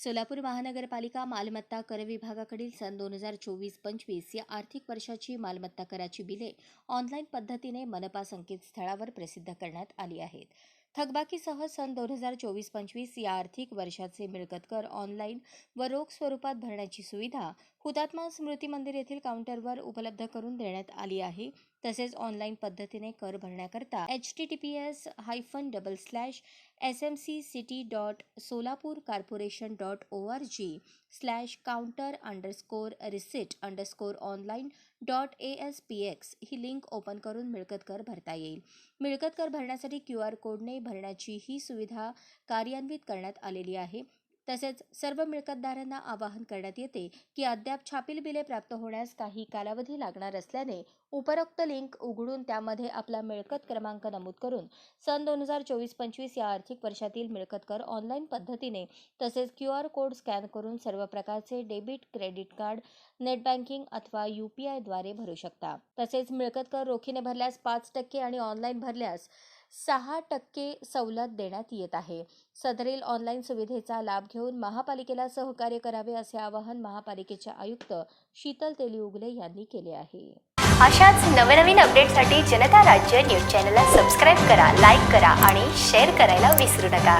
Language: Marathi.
सोलापूर महानगरपालिका मालमत्ता कर विभागाकडील सन दोन हजार चोवीस पंचवीस या आर्थिक वर्षाची मालमत्ता कराची बिले ऑनलाईन पद्धतीने मनपा संकेतस्थळावर प्रसिद्ध करण्यात आली आहेत. थकबाकीसह सन दोन हजार चोवीस पंचवीस या आर्थिक वर्षाचे मिळकत कर ऑनलाईन व रोख स्वरूपात भरण्याची सुविधा हुतात्मा स्मृती मंदिर येथील काउंटरवर उपलब्ध करून देण्यात आली आहे. तसेच ऑनलाईन पद्धतीने कर भरण्याकरता H T T P S hyphen double slash S M C city dot Solapur corporation dot O R G slash counter underscore receipt underscore online dot A S P X he link open करून मिळकत कर भरता येईल. मिळकत कर भरण्यासाठी क्यू आर कोडने भरण्याची ही सुविधा कार्यान्वित करण्यात आलेली आहे. तसेच सर्व मिळकतदारांना आवाहन करण्यात येते की अद्याप छापील बिले प्राप्त होण्यास काही कालावधी लागणार असल्याने उपरोक्त लिंक उघडून त्यामध्ये आपला मिळकत क्रमांक नमूद करून सन दोन हजार चोवीस पंचवीस या आर्थिक वर्षातील मिळकत कर ऑनलाईन पद्धतीने तसेच क्यू आर कोड स्कॅन करून सर्व प्रकारचे debit credit card net banking अथवा यू पी आयद्वारे भरू शकता. तसेच मिळकत कर रोखीने भरल्यास पाच टक्के आणि ऑनलाईन भरल्यास सहा टक्के सवलत देण्यात येत आहे. सदरील ऑनलाईन सुविधेचा लाभ घेऊन महापालिकेला सहकार्य करावे असे आवाहन महापालिकेच्या आयुक्त शीतल तेली उगले यांनी केले आहे. अशाच नवनवीन अपडेटसाठी जनता राज्य न्यूज चॅनलला सबस्क्राईब करा लाईक करा आणि शेअर करायला विसरू नका.